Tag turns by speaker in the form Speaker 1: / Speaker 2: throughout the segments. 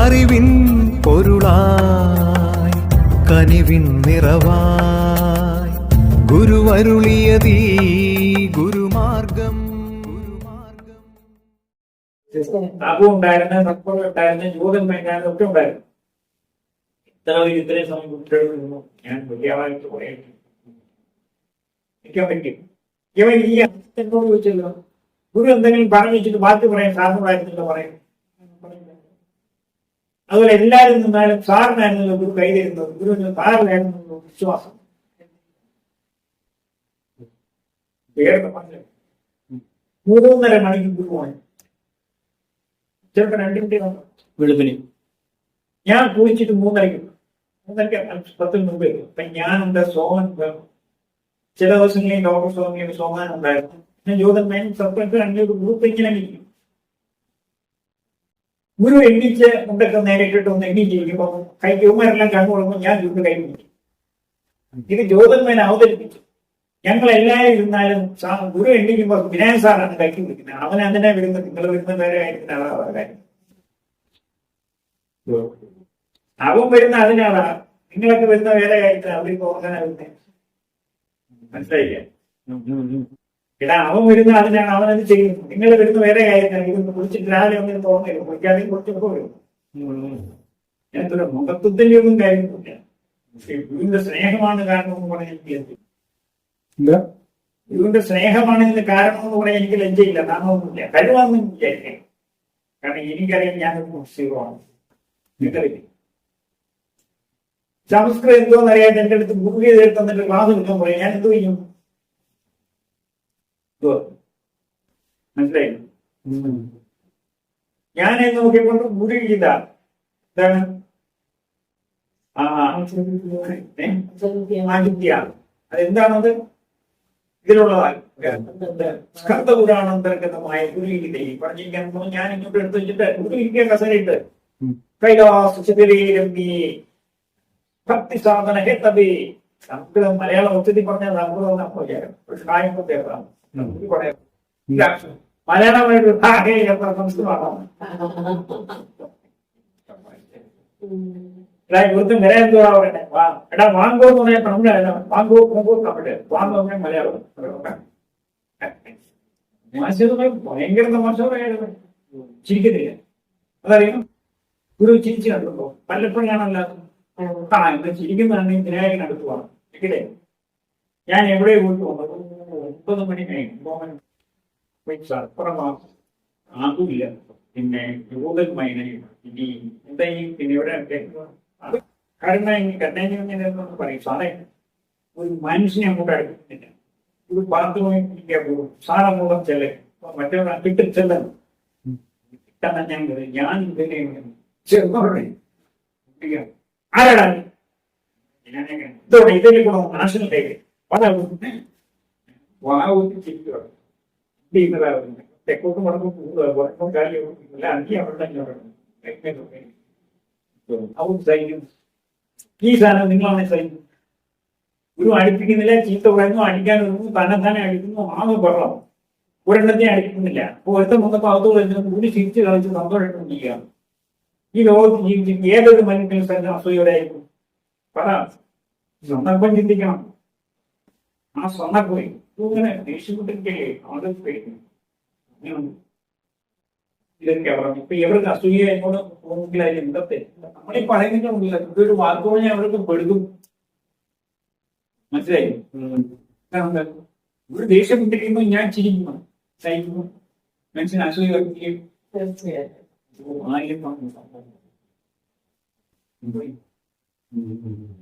Speaker 1: അറിവിൻ പൊരുളായി കനിവിൻ നിറവായി. ഗുരുവരുളിയതീ ഗുരുമാർഗം ഗുരുമാർഗം.
Speaker 2: ഉണ്ടായിരുന്ന ഉണ്ടായിരുന്നു ജൂതൻ ഒക്കെ ഉണ്ടായിരുന്നു. ഒരു ഇത്രയും സമയം കുട്ടികളിൽ ഞാൻ വലിയവായിട്ട് പറയാൻ നിൽക്കാൻ പറ്റും ഇവൻ ഈ എന്നോട് ചോദിച്ചല്ലോ? ഗുരു എന്തെങ്കിലും പറഞ്ഞു വെച്ചിട്ട് ബാക്കി പറയാൻ സാറിനോടായിരുന്നല്ലോ പറയും അതുപോലെ എല്ലാവരും നിന്നാലും സാറിനായിരുന്നല്ലോ ഗുരു കൈ തരുന്നത്. ഗുരുവിന് സാറിനായിരുന്നല്ലോ വിശ്വാസം. മൂന്നര മണിക്ക് ഗുരു പോയി ചിലപ്പോ രണ്ടു മണി
Speaker 3: വെളുപ്പിന്.
Speaker 2: ഞാൻ കുളിച്ചിട്ട് മൂന്നരയ്ക്ക് പത്തിന് മുമ്പേ. ഇപ്പൊ ഞാനുണ്ട് സോമൻ ചില ദിവസങ്ങളിൽ ഡോക്ടർ സോമനിൽ സോമാൻ ഉണ്ടായിരുന്നു. പിന്നെ ജ്യോതന്മേൻ സത്വക്ക് ഒരു ഗ്രൂപ്പ് ഇങ്ങനെ ഇരിക്കും ഗുരു എണ്ണിച്ച് മുണ്ടൊക്കെ നേരിട്ടിട്ട് ഒന്ന് എണ്ണിച്ചിരിക്കുമ്പോ കൈക്കുമാരെല്ലാം കണ്ണു കൊടുക്കുമ്പോൾ ഞാൻ ഗുരു കൈ പിടിക്കും ഇത് ജ്യോതന്മേൻ അവതരിപ്പിച്ചു. ഞങ്ങൾ എല്ലാവരും ഇരുന്നാലും സാ- ഗുരു എണ്ണിക്കുമ്പോൾ വിനായക സാറാണ് കൈക്ക് വിളിക്കുന്നത് അവൻ അതിനെ വിടുന്നത്? നിങ്ങൾ വിടുന്ന ആയിരിക്കുന്ന ആളാണ് കാര്യം. അവൻ വരുന്ന അതിനാണ്. നിങ്ങളൊക്കെ വരുന്ന വേറെ കാര്യത്തിൽ അവർക്ക് ഓർക്കാനാവുന്നത് മനസ്സിലായില്ലേ? എടാ അവൻ വരുന്ന അതിനാണ് അവൻ അത് ചെയ്യുന്നത്. നിങ്ങൾ വരുന്ന വേറെ കാര്യത്തിനാണ് ഇതൊന്ന് കുളിച്ചിട്ട് രാവിലെ ഒന്നും തോന്നില്ല കുളിക്കാതെ കുറച്ചൊക്കെ വരും. ഞാൻ എന്തൊരു മുഖത്തുത്തിന്റെ ഒന്നും കാര്യമില്ല ഗുരുവിന്റെ സ്നേഹമാണ് കാരണം എന്ന് പറഞ്ഞാൽ എനിക്ക് ലജ്ജ.
Speaker 3: എന്താ?
Speaker 2: ഗുരുവിന്റെ സ്നേഹമാണ് ഇതിന് കാരണം എന്ന് പറയാൻ എനിക്ക് ലജ്ജയില്ല. നാണമൊന്നുമില്ല. കരുവാന്നും വിചാരിക്കാം. കാരണം എനിക്കറിയാം ഞാനൊരു മുസ്ലിമാണ് നിങ്ങൾക്കറിയില്ലേ? സംസ്കൃതം എന്തോന്ന് അറിയാൻ എന്റെ അടുത്ത് ബുക്ക് ചെയ്ത് തന്നിട്ട് ക്ലാസ് എടുക്കാൻ പറയും ഞാൻ എന്ത് ചെയ്യും. മനസ്സിലായി? ഞാൻ എന്ന് നോക്കിക്കൊണ്ട് ബുക്ക് ചെയ്ത എന്താണ്? ആദിത്യ. അതെന്താണത്? ഇതിലുള്ളതാണ്. സ്കന്ധപുരാണാന്തർഗതമായ ഗുരുഗീതയിൽ പറഞ്ഞിരിക്കാൻ ഞാൻ ഇങ്ങോട്ട് എടുത്ത് വെച്ചിട്ട് ഗുരു ഇരിക്കാൻ കൈലാസ
Speaker 3: ഉം.
Speaker 2: കൈലാസി ഭക്തി സാധന ഹേത്തബി സംസ്കൃതം മലയാളം ഒത്തിരി പറഞ്ഞാൽ സംസ്കൃതം നമ്മൾ വിചാരം പക്ഷെ കാര്യം തേടാം പറയാം. മലയാളമായിട്ട് ആ, ഹേ, എത്ര സംസ്കൃതമാണ് ഇവിടുത്തെ നില എന്തുവാ പറയണേ വാ. എടാ വാങ്കോ എന്ന് പറഞ്ഞാൽ തമിഴല്ല. വാങ്കോ പോങ്കോ തമിഴ്. വാങ്ങോ മലയാളം. മോശം ഭയങ്കര തമാശയായിരുന്നു ചിരിക്കുന്നില്ല. അതറിയാം? ഗുരു ചിരിച്ചു കണ്ടോ പലപ്പോഴാണല്ലോ ആ എന്താ ചിരിക്കുന്നതാണെങ്കിൽ വിനായകൻ അടുത്ത് പോകണം ഇല്ലേ ഞാൻ എവിടെ പോയിട്ട് വന്നത്? ഒമ്പത് മണി കഴിഞ്ഞു സർപ്പറമാ അതുമില്ല. പിന്നെ യൂതൽ മൈനയും ഇനി എന്താ ഈ പിന്നെ ഇവിടെ അത് കാരണം ഈ കണ്ണേഞ്ഞെന്ന് പറയും. സാറേ ഒരു മനുഷ്യനെ അങ്ങോട്ട് അടുക്കുന്നില്ല. ഒരു ബാത്റൂമിൽ പോകും പോകും മൂലം ചെല്ലെ. മറ്റൊരാൾ കിട്ടി ചെല്ലണം കിട്ടാൻ ഞാൻ ഞാൻ ഇതിനെ ചെറുതോടെ ആരാടാ ഇതോടെ ഇതിൽ ചിരിക്കുക ചെയ്യുന്നതാകുന്നു തെക്കോട്ട് മുടക്കം സൈന്യം ഈ ഒരു അടുപ്പിക്കുന്നില്ല ചീത്ത പറയുന്നു അടിക്കാൻ തന്നെ തന്നെ അടിക്കുന്നു ആകെ വെള്ളം ഒരെണ്ണത്തെ അടിക്കുന്നില്ല. അപ്പൊ ഒരുത്തം വന്നപ്പോ വരുന്ന കൂടി ചിരിച്ച് കളിച്ച് സന്തോഷമായിട്ടിരിക്കുക ഈ ലോകത്ത് ജീവിച്ചിട്ട് ഏതൊരു മനുഷ്യനും തന്നെ അസൂയോടെ ആയിരിക്കും പറ. സന്ദർഭം ചിന്തിക്കണം. ആ സന്ദർഭം ഇങ്ങനെ ദേഷ്യപ്പെട്ടിരിക്കല്ലേ? ആളുകൾ പേടിക്കുന്നു അങ്ങനെയുണ്ട്. ഇതൊക്കെ പറഞ്ഞു ഇപ്പൊ ഇവർക്ക് അസൂയ എന്നോട് തോന്നിയില്ലായാലും എന്തത്തെ നമ്മളീ പറയുന്നില്ല ഇതൊരു വാക്ക് പറഞ്ഞാൽ അവർക്ക് പെടുക്കും മനസ്സിലായി? ഒരു ദേഷ്യപ്പെട്ടിരിക്കുമ്പോൾ ഞാൻ ചിരിക്കുന്നു സഹിക്കുന്നു മനുഷ്യന് അസൂയ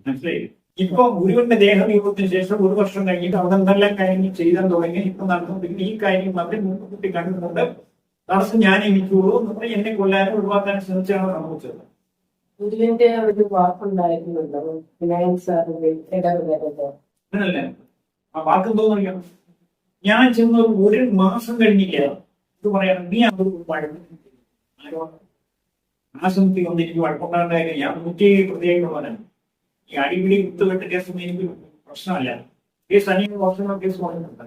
Speaker 2: മനസ്സിലായി ഇപ്പൊ ഗുരുവിന്റെ ദേഹവിയോഗത്തിന് ശേഷം ഒരു വർഷം കഴിഞ്ഞിട്ട് അവിടെ എന്തെല്ലാം കാര്യങ്ങൾ ചെയ്താൻ തുടങ്ങി ഇപ്പൊ നടന്നുകൊണ്ടിരിക്കുന്ന. ഈ കാര്യം അവരെ മുൻകൂട്ടി കണ്ടുകൊണ്ട് തടസ്സം ഞാൻ എനിക്കുള്ളൂ എന്ന് എന്നെ കൊല്ലാനും ഒഴിവാക്കാൻ ശ്രമിച്ചാണ് സംഭവിച്ചത്.
Speaker 4: ഗുരുവിന്റെ ഒരു വാക്കുണ്ടായിരുന്നല്ലോ വിനായക് സാറിന്റെ ഇടപെടലത്
Speaker 2: അങ്ങനല്ലേ? ആ വാക്ക് എന്തോന്നറിയാം ഞാൻ ചെന്ന് ഒരു മാസം കഴിഞ്ഞില്ല? ഇത് പറയാൻ നീ അത് ആരോ ആശംസി ഒന്ന് എനിക്ക് വഴക്കുണ്ടാണ്ടായ ഞാൻ നൂറ്റി പ്രതിയായിട്ടുള്ളവനാണ്. ഈ അടിപിടി കുത്തുകെട്ട് കേസൊന്നും എനിക്ക് പ്രശ്നമല്ല. കേസ് അനിയൻ വർഷങ്ങൾ കേസ് പറഞ്ഞിട്ടുണ്ട്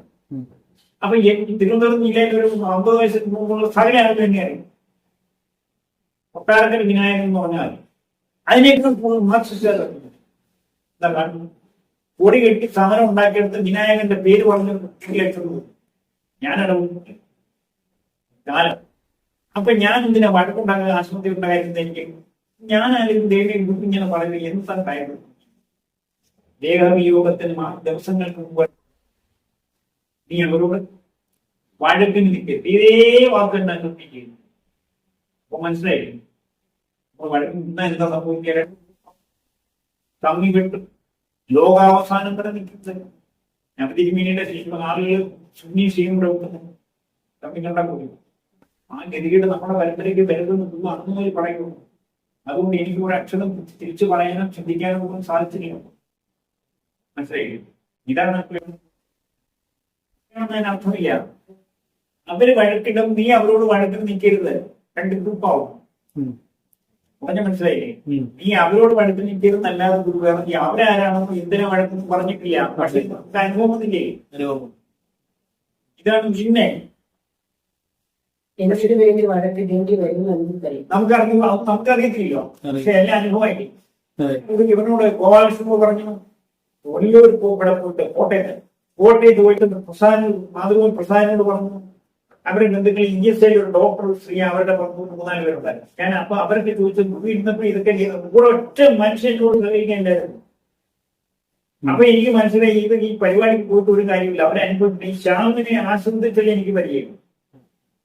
Speaker 2: അപ്പൊ തിരുവനന്തപുരം ജില്ലയിൽ ഒരു അമ്പത് വയസ്സിന് മുമ്പുള്ള സകല ആളുകൾ തന്നെയാണ് കൊട്ടാരക്കര വിനായകൻ എന്ന് പറഞ്ഞാൽ അതിനേക്കാൾ കൂടുതൽ മാർക്സിസ്റ്റ് കൊടി കെട്ടി സമരം ഉണ്ടാക്കിയെടുത്ത് വിനായകന്റെ പേര് പറഞ്ഞു കിട്ടിയത് ഞാനവിടെ കാലം. അപ്പൊ ഞാൻ എന്തിനാ വഴക്കുണ്ടാകാൻ ആശുപത്രി ഉണ്ടായിരുന്നത് എനിക്ക് ഞാനായാലും ദേവിയും ഇങ്ങനെ പറയുന്നത്? എന്താണ് കാര്യം ദേഹവിയോഗത്തിന് ദിവസങ്ങൾക്ക് മുമ്പ് നീ അവരോട് വഴക്കിന് നിൽക്കരുത് ഇതേ വാക്ക് തന്നെ ചെയ്യുന്നു അപ്പൊ മനസ്സിലായി? തമ്മി വിട്ടു ലോകാവസാനം വരെ നിൽക്കുന്നത്. ഞാൻ തിരുമീനിയുടെ ശേഷം ആളുകൾ സുന്നി കൂടെ തമ്മിൽ കണ്ടാൽ ഗതികേട് നമ്മുടെ പരമ്പരയ്ക്ക് നടന്നു അന്ന് പറയുന്നു. അതുകൊണ്ട് എനിക്ക് ഒരു അക്ഷരം തിരിച്ചു പറയാനും ചിന്തിക്കാനും ഒന്നും സാധിച്ചില്ല. മനസ്സിലായി ഇതാണ് ഞാൻ അർത്ഥമില്ല അവർ വഴക്കിടും നീ അവരോട് വഴക്കിന് നിൽക്കരുത് രണ്ട് ഗ്രൂപ്പാവും പറഞ്ഞ മനസ്സിലായില്ലേ? നീ അവരോട് വഴക്കിന് നിൽക്കരുത് അല്ലാതെ ഗ്രൂപ്പ് വേണം നീ അവരാരാണെന്ന് എന്തിനാ വഴക്കെന്ന് പറഞ്ഞിട്ടില്ല. പക്ഷെ അനുഭവം. ഇതാണ് പിന്നെ
Speaker 4: എനിക്കിത് വേണ്ടി വഴക്കിടേണ്ടി വരുമെന്ന്
Speaker 2: അത് നമുക്കറിയത്തില്ലോ. പക്ഷെ എല്ലാം അനുഭവമായി ഇവനോട് ഗോപാലകൃഷ്ണൻ പറഞ്ഞു വലിയൊരു ഇവിടെ പോയിട്ട് കോട്ടയത്ത് കോട്ടയത്ത് പോയിട്ട് പ്രസാദ് മാതൃഭൂമി പ്രസാദിനോട് പറഞ്ഞു. അവരുടെ ബന്ധുക്കൾ ഇ എസ് ഐയിൽ ഒരു ഡോക്ടർ സ്ത്രീ അവരുടെ പുറത്ത് മൂന്നാൽ പേരുണ്ടായിരുന്നു. ഞാൻ അപ്പൊ അവരൊക്കെ ചോദിച്ചു "നീ ഇരുന്നപ്പോ ഇതൊക്കെ കൂടെ ഒറ്റ മനുഷ്യനോട് സഹകരിക്കേണ്ടായിരുന്നു അപ്പൊ എനിക്ക് മനസ്സിലായി ഇത് ഈ പരിപാടിക്ക് പോയിട്ട് ഒരു കാര്യമില്ല. അവരെ അനുഭവത്തിൽ ഈ ശ്യാമിനെ ആസ്വദിച്ചല്ലേ എനിക്ക് പരിചയം.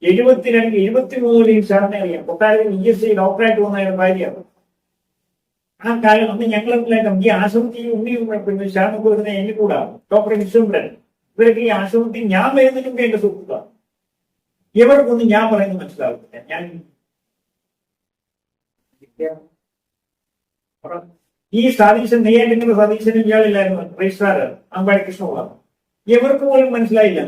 Speaker 2: എഴുപത്തിരണ്ട് എഴുപത്തിമൂന്നിൽ ഈ ശ്യാമിനെ അറിയാം. കൊട്ടാരത്തിൽ ഇ എസ് ഐ ഡോക്ടറായിട്ട് വന്ന ഭാര്യയാണ് ആ കാലം അന്ന് ഞങ്ങളെല്ലാം ഈ ആശുപത്രി ഉണ്ണിയും പിന്നെ ശ്യാമൊക്കെ വരുന്ന എന്നെ കൂടാ. ഡോക്ടർ വിശ്വംഭരൻ ഇവരൊക്കെ ഈ ആശുപത്രി ഞാൻ വരുന്നതിനും എന്റെ സുഹൃത്താണ് ഇവർക്കൊന്നും ഞാൻ പറയുന്നത് മനസ്സിലാവില്ല ഞാൻ ഈ സതീശൻ നെയ്യാറ്റിന്റെ സതീശനും ഇയാളില്ലായിരുന്നു. രജിസ്ട്രാർ അമ്പാടി കൃഷ്ണകുമാർ. ഇവർക്ക് പോലും മനസ്സിലായില്ല.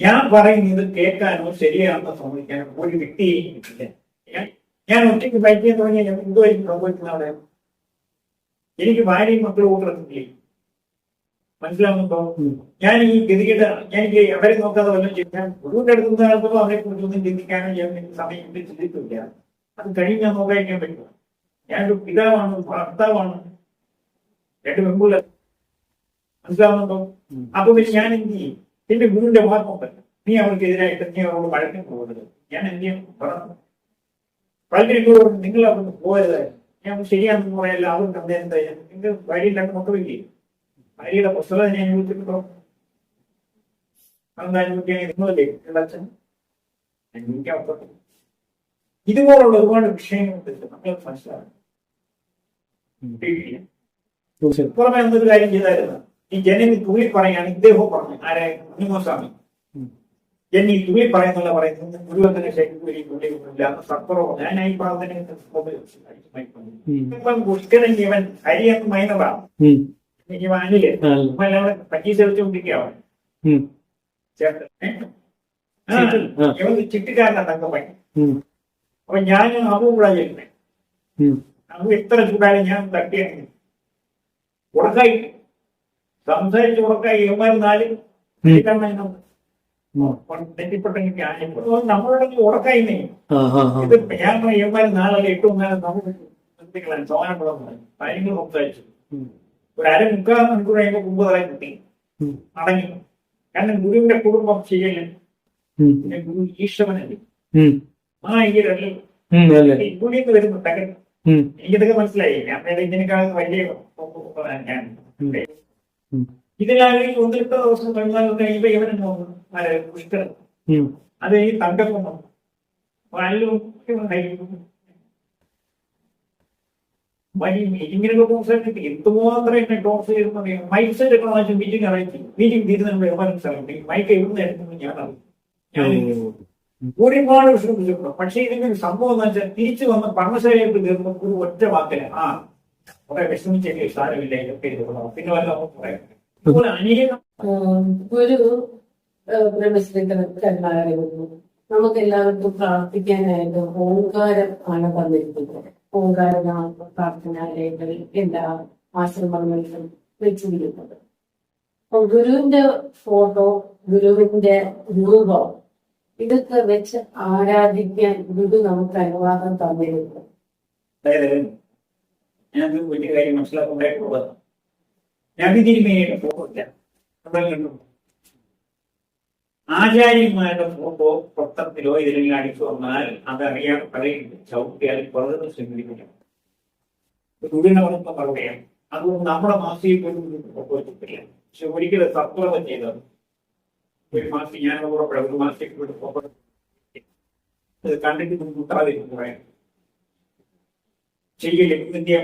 Speaker 2: ഞാൻ പറയുന്നത് കേൾക്കാനോ ശരിയാണെന്ന് സമ്മതിക്കാനോ ഒരു വ്യക്തിയെയും കിട്ടില്ല ഞാൻ- ഒറ്റയ്ക്ക് ബൈക്കിൽ തുടങ്ങിയ എന്തുമായിരിക്കും സംഭവിക്കുന്ന അവിടെ എനിക്ക് ഭാര്യയും മക്കളും കൂട്ടത്തില്ലേ മനസ്സിലാവുന്നുണ്ടോ? ഞാൻ ഈ ഗതികേട് ഞാൻ എനിക്ക് അവരെ നോക്കാതെ വല്ലതും ചെയ്യാൻ ഗുരുവിന്റെ അടുത്ത് നിന്ന് നടത്തുമ്പോൾ അവരെ കുറിച്ചൊന്നും ചിന്തിക്കാനോ ഞാൻ എനിക്ക് സമയം ചിന്തിക്കില്ല അത് കഴിഞ്ഞ് ഞാൻ നോക്കാൻ പറ്റില്ല ഞാനൊരു പിതാവാണ് ഭർത്താവാണ്. രണ്ട് പെൺപിള്ള മനസ്സിലാവുന്നുണ്ടോ അപ്പൊ പിന്നെ ഞാൻ എന്ത് ചെയ്യും? എന്റെ ഗുരുവിന്റെ ഭാഗം നീ അവർക്കെതിരായിട്ട് നീ അവരോട് വഴക്കം പോകരുത് ഞാൻ എന്ത് ചെയ്യും? പറഞ്ഞു പലരും എന്നോട് പറഞ്ഞു, നിങ്ങൾ അവിടുന്ന് പോകരുത് ഞാൻ ശരിയാണെന്ന് പറയല്ല അവർക്ക് എന്താ എന്താ നിങ്ങൾ വഴിയില്ലാണ്ട് മക്കളില്ലേ ഭാര്യയുടെ പുസ്തകം ഞാൻ ചോദിച്ചിട്ടുണ്ടോ ഇതുപോലുള്ള ഒരുപാട് വിഷയങ്ങളുണ്ട് നമ്മൾ മനസ്സിലാക്കണം. പുറമെ എന്തൊരു കാര്യം ചെയ്തായിരുന്നു ഈ ജനനി തുള്ളി പറയാണ് ഇദ്ദേഹം പറഞ്ഞു. ആരെ? കുഞ്ഞുമോസ്വാമി
Speaker 3: ജനി
Speaker 2: തുകയിൽ തുള്ളി പറയുന്നുള്ള പറയുന്നത് ഗുരുവന്ദന ശൈലി തുള്ളി ഇല്ല സത്വറോ ഞാൻ ഈ പ്രാർത്ഥന പുഷ്കരൻ ജീവൻ ഹരിയെന്ന് മൈനറാ
Speaker 3: ഉം.
Speaker 2: ഈ വാനിൽ
Speaker 3: ആ.
Speaker 2: അപ്പൊ അവിടെ പറ്റി ആ. ഇവൻ ചിട്ടിക്കാരനാ തങ്കപ്പൻ. അപ്പൊ ഞാൻ അവൻ കൂടെ ചെയ്യുന്നത്. അവൻ എത്ര ചൂടായാലും ഞാൻ തട്ടിയാണ് ഉറക്കായി സംസാരിച്ച് കൊടുക്കാൻ ഇവന്മാർ നാല്
Speaker 3: ഉം. ഉം.
Speaker 2: തെറ്റിപ്പെട്ടെങ്കിൽ നമ്മളോട് ഉറക്കായി നീ
Speaker 3: ആ, ആ, ആ.
Speaker 2: ഇത് ഞാൻ ഇവന്മാർ നാളെ എട്ട് ഒന്നാലും നമുക്ക് ബന്ധുക്കളാണ് സോനപ്പെടുന്നത് കാര്യങ്ങൾ സംസാരിച്ചു ഒരു അര മുക്കാൽ മണിക്കൂർ കഴിയുമ്പോൾ മുമ്പ് തറ കിട്ടി. അടങ്ങി കാരണം ഗുരുവിന്റെ കുടുംബം
Speaker 3: ചെയ്യൽ
Speaker 2: പിന്നെ ഗുരു ഈശ്വരനല്ലേ ആ.
Speaker 3: അല്ലേ
Speaker 2: ഗുരുവിൽ നിന്ന് വരുന്നു തകൻ
Speaker 3: ഉം.
Speaker 2: എനിക്കിതൊക്കെ മനസ്സിലായി ഞാൻ ഇതിനേക്കാൾ വലിയ ഞാൻ. ഇതിലാണെങ്കിൽ ഒന്നിട്ട് ദിവസം കഴിഞ്ഞാൽ കഴിയുമ്പോ ഇവനെ നോക്കുന്നു ആരെ. അത് ഈ തങ്കം ഇങ്ങനെയൊക്കെ സംസാരിച്ചിട്ട് എന്തുമാത്രം എന്നെ ടോസ് ചെയ്തെന്ന് മൈക്ക് സെറ്റ് ഒക്കെ പ്രാവശ്യം മീറ്റിംഗ് അറിയിച്ചു മീറ്റിംഗ് തീരുന്ന വ്യവഹാരം സ്ഥലമുണ്ട് ഈ മൈക്ക് എവിടെ എടുക്കുന്നു ഞാൻ അറിയും ഞാൻ ഒരുപാട് വിഷമിച്ചിട്ടുണ്ട് പക്ഷേ ഇതിന്റെ ഒരു സംഭവം എന്ന് വെച്ചാൽ തിരിച്ചു വന്ന് പർണശാലയിട്ട് തീർന്ന ഒരു ഒറ്റ വാക്കിന് ആ കുറെ വിഷമിച്ചെങ്കിൽ സാരമില്ല ഇതൊക്കെ. പിന്നെ വല്ല
Speaker 4: ഗുരു നമുക്ക് എല്ലാവർക്കും പ്രാർത്ഥിക്കാനായിട്ട് ഓങ്കാരം ആണ് തന്നിരിക്കുന്നത്. ഓങ്കാരം പ്രാർത്ഥനാലയങ്ങളിൽ എല്ലാ ആശ്രമങ്ങളിലും വെച്ചിരിക്കുന്നത്. അപ്പൊ ഗുരുവിന്റെ ഫോട്ടോ ഗുരുവിന്റെ രൂപം ഇതൊക്കെ വെച്ച് ആരാധിക്കാൻ ഗുരു നമുക്ക് അനുവാദം തന്നിരുന്നു.
Speaker 2: ഞാൻ വലിയ കാര്യം മനസ്സിലാക്കുമ്പോഴേക്കുള്ളത് ഞാൻ ഫോട്ടോ ഇല്ല ആചാര്യന്മാരുടെ ഫോട്ടോ പൊട്ടത്തിലോ ഇതിലെങ്കിലും അടിച്ചു വന്നാൽ അതറിയാൻ പറയുന്നത് ചവിട്ടിയാൽ വളരെ സ്വീകരിക്കണം ഗുരുവിനെ പറഞ്ഞ പറയാം അതുകൊണ്ട് നമ്മുടെ മാസികയിൽ പോലും വെച്ചിട്ടില്ല പക്ഷെ ഒരിക്കലും തത്വത ചെയ്തത് ഒരു മാസം ഞാൻ ഉറപ്പെടാം ഒരു മാസത്തേക്ക് ഇത് കണ്ടിട്ട് മുട്ടാതിരിക്കും പറയാം. ചെയ്യില്ല ഇന്ത്യ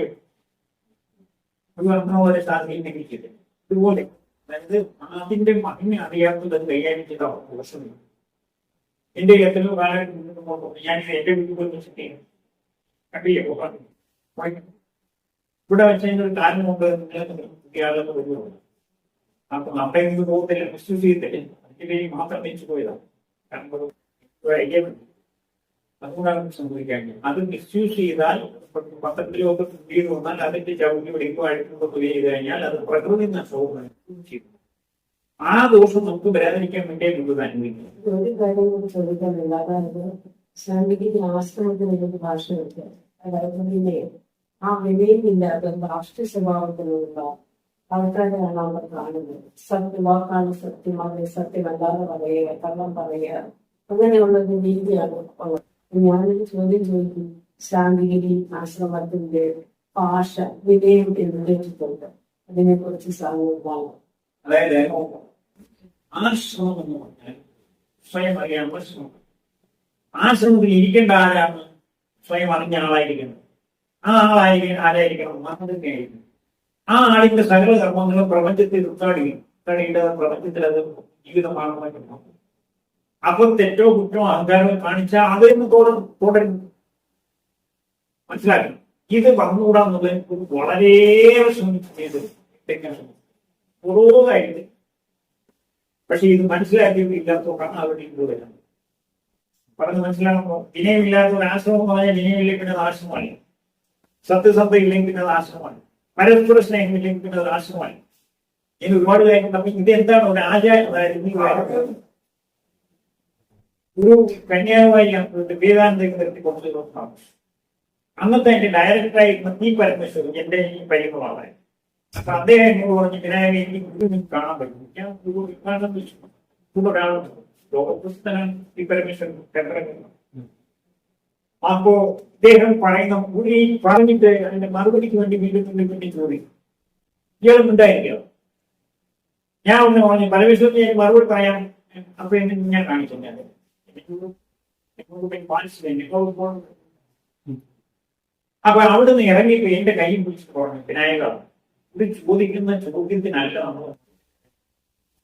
Speaker 2: പോലെ സാധീകരിക്കരുത് ഇതുപോലെ. അതായത് അതിന്റെ മഹിമ അറിയാത്തത് കൈകാര്യം ചെയ്ത ദോഷമില്ല എന്റെ എത്രയോ കാലം ഞാൻ എന്റെ വീട്ടിൽ പോയി വിസിറ്റ് ചെയ്യും കണ്ടില്ലേ. ഇവിടെ വെച്ചതിന്റെ ഒരു കാരണം കൊണ്ട് ആളുകൾ വരുന്നുണ്ട് അപ്പൊ നമ്മുടെ ഇത് പോകത്തില്ല. മിസ്യൂസ് അതിന്റെ മാത്രം വെച്ച് പോയതാണ്. കാരണം അതുകൊണ്ടാണ് സംഭവിക്കാൻ അത് മിസ്യൂസ് ചെയ്താൽ പത്രത്തിലൊക്കെ പിന്നീട് വന്നാൽ അതിന്റെ ചവിട്ടി പിടിക്കുക അഴുക്കൊക്കെ ചെയ്ത് കഴിഞ്ഞാൽ അത് പ്രകൃതി നഷ്ടവും ചെയ്തു ആ ദോഷം നമുക്ക് വരാതിരിക്കാൻ വേണ്ടി നമുക്ക് അനുഭവിക്കും
Speaker 4: ആ വിനയമില്ലാത്ത രാഷ്ട്രീയ സ്വഭാവത്തിലുള്ള ആൾക്കാരെയാണ് അവർ കാണുന്നത്. സത്യം അവരെ സത്യമല്ലാതെ പറയുക കള്ളം പറയുക അങ്ങനെയുള്ള രീതിയാണ് ഞാനൊരു ചോദ്യം ചോദിക്കുന്നു. ശാന്തിഗിരി ആശ്രമത്തിന്റെ ഭാഷ വിനയം എന്ന് വെച്ചിട്ടുണ്ട്? അതിനെ കുറിച്ച് സാധനമാണ്
Speaker 2: അതായത് ആശ്രമം എന്ന് പറഞ്ഞാൽ സ്വയം അറിയാനുള്ള ശ്രമം ആശ്രമത്തിൽ ഇരിക്കേണ്ട ആരാണ്? സ്വയം അറിഞ്ഞ ആളായിരിക്കുന്നത് ആ ആളായിരിക്കണം ആരായിരിക്കണം? മഹതന്നെയായിരിക്കും ആ ആളിന്റെ സകല കർമ്മങ്ങളും പ്രപഞ്ചത്തിൽ ഉൾക്കാടുകയും ഉൾക്കാടിയുടെ പ്രപഞ്ചത്തിൽ അത് ജീവിതമാണെന്നൊക്കെ നോക്കും അപ്പൊ തെറ്റോ കുറ്റോ അഹങ്കാരമോ കാണിച്ചാൽ അതിൽ തോന്നും തുടരും മനസ്സിലാക്കണം ഇത് വന്നുകൂടാന്നുള്ളത് വളരെ ചെയ്ത്. തെറ്റാൻ ശ്രമിച്ചു. പുറകോതായിട്ട് പക്ഷെ ഇത് മനസ്സിലാക്കിയത് ഇല്ലാത്തതുകൊണ്ടാണ് അവിടെ ഇത് വരുന്നത് പറഞ്ഞ് മനസ്സിലാകുമ്പോൾ വിനയമില്ലാത്ത ഒരു ആശ്രമം പറഞ്ഞാൽ വിനയമില്ലെങ്കിൽ പിന്നെ അത് ആശ്രമമല്ല. സത്യസന്ധ ഇല്ലെങ്കിൽ പിന്നെ ആശ്രമമാണ് പരസ്പര സ്നേഹം ഇല്ലെങ്കിൽ പിന്നെ ആശ്രമമാണ് ഇനി ഒരുപാട് കാര്യങ്ങൾ. ഇത് ഇതെന്താണ് ഒരു ആചാരം? അതായത് ഒരു കന്യാകുമാരി വിവേകാനന്ദ നിർത്തി നോക്കാം അന്നത്തെ എന്റെ ഡയറക്ടറായിരുന്ന പി പരമേശ്വരൻ എന്റെ ഈ പരിമളമാണ് അപ്പൊ അദ്ദേഹം എന്നോട് പറഞ്ഞു വിനായക എനിക്ക് ഗുരു നിങ്ങൾക്ക് കാണാൻ പറ്റും. ഞാൻ ഗുരു കാണാൻ ഗുരു കാണുന്നു ലോകപ്രസിദ്ധനാണ് പി പരമേശ്വരൻ ചന്ദ്രൻ അപ്പോ ഇദ്ദേഹം പറയുന്ന ഗുരു പറഞ്ഞിട്ട് അതിന്റെ മറുപടിക്ക് വേണ്ടി വീണ്ടും വേണ്ടി ചോദിക്കും. ഇയാളും ഉണ്ടായിരിക്കണം ഞാൻ ഒന്ന് പറഞ്ഞു പരമേശ്വരൻ മറുപടി പറയാം അപ്പൊ ഞാൻ കാണിച്ചു ഞാൻ അപ്പൊ അവിടുന്ന് ഇറങ്ങിയപ്പോ എന്റെ കൈയും പിടിച്ചു പറഞ്ഞു വിനായക ഇത് ചോദിക്കുന്ന ചോദ്യത്തിനല്ല നമ്മൾ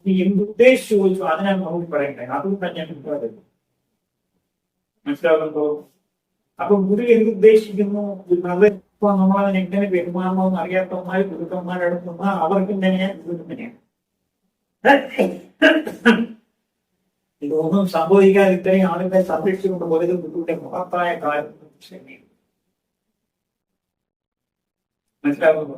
Speaker 2: നീ എന്തുദ്ദേശിച്ചു ചോദിച്ചു അതിനാണ് മറുപടി പറയണ്ടേ അതുകൊണ്ടാണ് ഞാൻ കിട്ടാതെ മനസ്സിലാകുമ്പോ അപ്പൊ ഗുരു എന്തുദ്ദേശിക്കുന്നു അത് ഇപ്പൊ നമ്മളതിന് എങ്ങനെ പെരുമാറണമെന്ന് അറിയാത്തവന്മാർ ഗുരുക്കന്മാരുടെ അവർക്കും തന്നെയാണ് ഗുരു തന്നെയാണ്. ഇതൊന്നും സംഭവിക്കാതെ ഇത്രയും ആളുകളെ സംരക്ഷിച്ചുകൊണ്ട് പോയത് ഗുരുവിന്റെ മഹത്തായ കാര്യം മനസ്സിലാകുന്നു?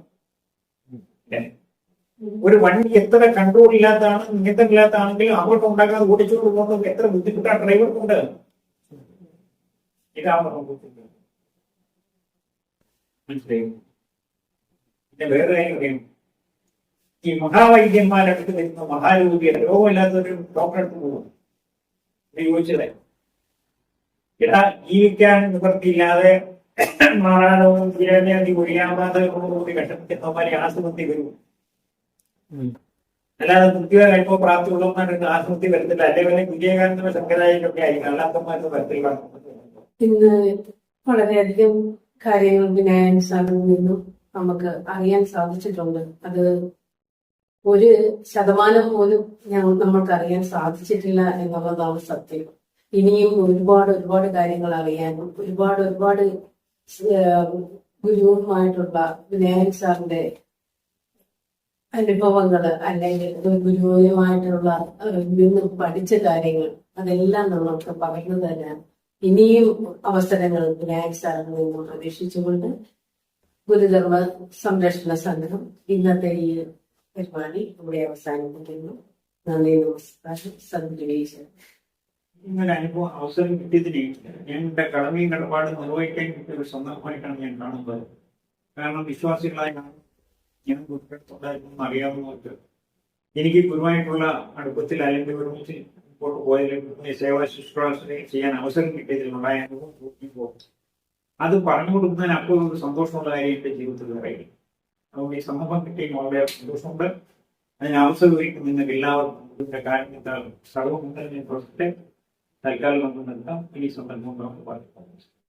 Speaker 2: ഒരു വണ്ടി എത്ര കൺട്രോൾ ഇല്ലാത്തതാണ് നിയന്ത്രണം ഇല്ലാത്തതാണെങ്കിൽ അങ്ങോട്ട് ഉണ്ടാക്കാതെ ഓടിച്ചുകൊണ്ട് പോകുന്നത് എത്ര ബുദ്ധിമുട്ടാണ് ഡ്രൈവർക്കുണ്ട്. ഇതാണ് മനസ്സിലായി? പിന്നെ വേറെ കാര്യം അറിയാം ഈ മഹാവൈദ്യന്മാരടുത്ത് വരുന്ന മഹാരോഗിയുടെ രോഗമില്ലാത്തൊരു ഡോക്ടറെ അടുത്ത് പോകും. ഇത് ചോദിച്ചത് ഇടാ ജീവിക്കാൻ നിവൃത്തിയില്ലാതെ മാറാനൊന്നും തീരേണ്ടി ഒഴിയാമാതോടുകൂടി വിഷമിക്കുന്നവന്മാരെ ആശുപത്രി വരും.
Speaker 3: ഉം.
Speaker 2: അല്ലാതെ കൃത്യ കഴിയുമ്പോൾ പ്രാപ്തിയുള്ളവന്മാർക്ക് ആശുപത്രി വരത്തില്ല. അല്ലെങ്കിൽ വിജയകാന്ത ശങ്കരാചാര്യൊക്കെ ആയിരിക്കും. അല്ലാത്തമാരുടെ തരത്തിൽ
Speaker 4: ഇന്ന് വളരെയധികം കാര്യങ്ങൾ വിനായകൻ സാറിൽ നിന്നും. നമുക്ക് അറിയാൻ സാധിച്ചിട്ടുണ്ട്. അത് ഒരു ശതമാനം പോലും ഞങ്ങൾ നമ്മൾക്ക് അറിയാൻ സാധിച്ചിട്ടില്ല എന്നുള്ളതാണ് സത്യം. ഇനിയും ഒരുപാട് ഒരുപാട് കാര്യങ്ങൾ അറിയാനും ഒരുപാട് ഒരുപാട് ഗുരുവുമായിട്ടുള്ള വിനായകൻ സാറിന്റെ അനുഭവങ്ങൾ അല്ലെങ്കിൽ ഗുരുവുമായിട്ടുള്ള നിന്ന് പഠിച്ച കാര്യങ്ങൾ അതെല്ലാം നമ്മൾക്ക് പറഞ്ഞു തരാൻ ഇനിയും അവസരങ്ങൾ വിനായക് സാറിൽ നിന്നും പ്രതീക്ഷിച്ചുകൊണ്ട് ഗുരുധർമ്മ സംരക്ഷണ സംഘം ഇന്നത്തെ ഈ പരിപാടി ഇവിടെ അവസാനിപ്പിക്കുന്നു. നന്ദി നമസ്കാരം.
Speaker 2: സന്ദേശം അനുഭവം അവസരം കിട്ടിയതിന് ഞങ്ങളുടെ കടമയും കടപാടും നിർവഹിക്കാൻ കിട്ടിയ ഒരു സന്ദർഭമായിട്ടാണ് ഞാൻ കാണുന്നത്. കാരണം വിശ്വാസികളായ ഞാൻ ഗുരുക്കടുത്തുണ്ടായിരുന്നു അറിയാവുന്നവർക്ക് എനിക്ക് ഗുരുവായിട്ടുള്ള അടുപ്പത്തിൽ അല്ലെങ്കിൽ ഒരുമിച്ച് മുമ്പോട്ട് പോയതിൽ സേവാ ശുശ്രൂഷ ചെയ്യാൻ അവസരം കിട്ടിയതിലുണ്ടായ അനുഭവം അത് പറഞ്ഞു കൊടുക്കുന്നതിന് അപ്പോൾ ഒരു സന്തോഷമുള്ള കാര്യം എന്റെ ജീവിതത്തിൽ പറയുന്നു അതുകൊണ്ട് ഈ സന്ദർഭം കിട്ടിയ വളരെ സന്തോഷമുണ്ട് അതിന് അവസരം ഒരുക്കി നിങ്ങൾക്ക് എല്ലാവർക്കും ഇതിന്റെ കാര്യങ്ങൾ സർവമുണ്ടെന്ന് ഞാൻ പ്രവർത്തിത്തെ തൽക്കാലം നമുക്ക് നിർത്താം ഈ സന്ദർഭം നമുക്ക് പറഞ്ഞു